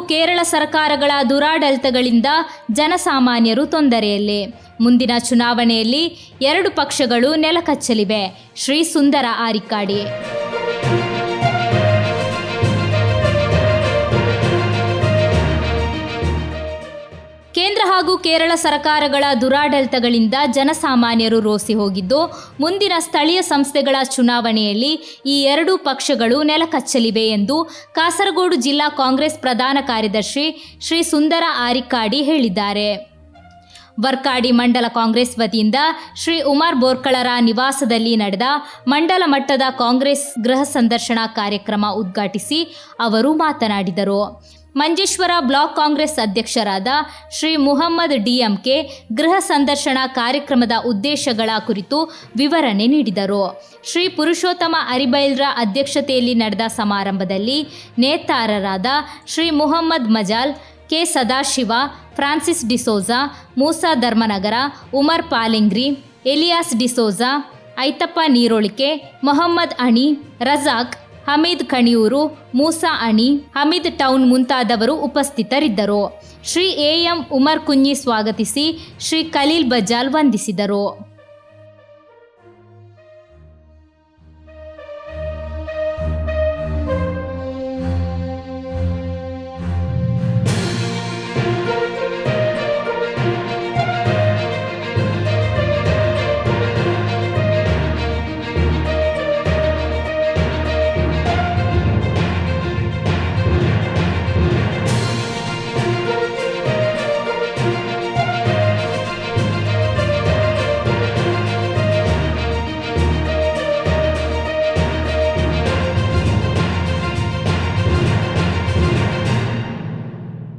ಕೇರಳ ಸರ್ಕಾರಗಳ ದುರಾಡಳಿತಗಳಿಂದ ಜನಸಾಮಾನ್ಯರು ತೊಂದರೆಯಲ್ಲಿ. ಮುಂದಿನ ಚುನಾವಣೆಯಲ್ಲಿ ಎರಡು ಪಕ್ಷಗಳು ನೆಲಕಚ್ಚಲಿವೆ. ಶ್ರೀ ಸುಂದರ ಆರಿಕಾಡಿ. ಕೇಂದ್ರ ಹಾಗೂ ಕೇರಳ ಸರ್ಕಾರಗಳ ದುರಾಡಳಿತಗಳಿಂದ ಜನಸಾಮಾನ್ಯರು ರೋಸಿ ಹೋಗಿದ್ದು, ಮುಂದಿನ ಸ್ಥಳೀಯ ಸಂಸ್ಥೆಗಳ ಚುನಾವಣೆಯಲ್ಲಿ ಈ ಎರಡೂ ಪಕ್ಷಗಳು ನೆಲಕಚ್ಚಲಿವೆ ಎಂದು ಕಾಸರಗೋಡು ಜಿಲ್ಲಾ ಕಾಂಗ್ರೆಸ್ ಪ್ರಧಾನ ಕಾರ್ಯದರ್ಶಿ ಶ್ರೀ ಸುಂದರ ಆರಿಕಾಡಿ ಹೇಳಿದ್ದಾರೆ. ವರ್ಕಾಡಿ ಮಂಡಲ ಕಾಂಗ್ರೆಸ್ ವತಿಯಿಂದ ಶ್ರೀ ಉಮಾರ್ ಬೋರ್ಕಳರ ನಿವಾಸದಲ್ಲಿ ನಡೆದ ಮಂಡಲ ಮಟ್ಟದ ಕಾಂಗ್ರೆಸ್ ಗೃಹ ಸಂದರ್ಶನ ಕಾರ್ಯಕ್ರಮ ಉದ್ಘಾಟಿಸಿ ಅವರು ಮಾತನಾಡಿದರು. ಮಂಜೇಶ್ವರ ಬ್ಲಾಕ್ ಕಾಂಗ್ರೆಸ್ ಅಧ್ಯಕ್ಷರಾದ ಶ್ರೀ ಮುಹಮ್ಮದ್ ಡಿಎಂಕೆ ಗೃಹ ಸಂದರ್ಶನ ಕಾರ್ಯಕ್ರಮದ ಉದ್ದೇಶಗಳ ಕುರಿತು ವಿವರಣೆ ನೀಡಿದರು. ಶ್ರೀ ಪುರುಷೋತ್ತಮ ಅರಿಬೈಲ್ರ ಅಧ್ಯಕ್ಷತೆಯಲ್ಲಿ ನಡೆದ ಸಮಾರಂಭದಲ್ಲಿ ನೇತಾರರಾದ Shri Muhammad Majal, K Sadashiva, Francis D'Souza, Moosa Dharmanagar, Umar Palingri, Elias D'Souza, ಐತಪ್ಪ ನೀರೋಳಿಕೆ, ಮೊಹಮ್ಮದ್ ಅಣಿ, ರಜಾಕ್ ಹಮೀದ್ ಕಣಿಯೂರು, ಮೂಸಾ ಅಣಿ, ಹಮೀದ್ ಟೌನ್ ಮುಂತಾದವರು ಉಪಸ್ಥಿತರಿದ್ದರು. ಶ್ರೀ ಎ ಎಂ ಉಮರ್ ಕುಂಜಿ ಸ್ವಾಗತಿಸಿ ಶ್ರೀ ಖಲೀಲ್ ಬಜಾಲ್ ವಂದಿಸಿದರು.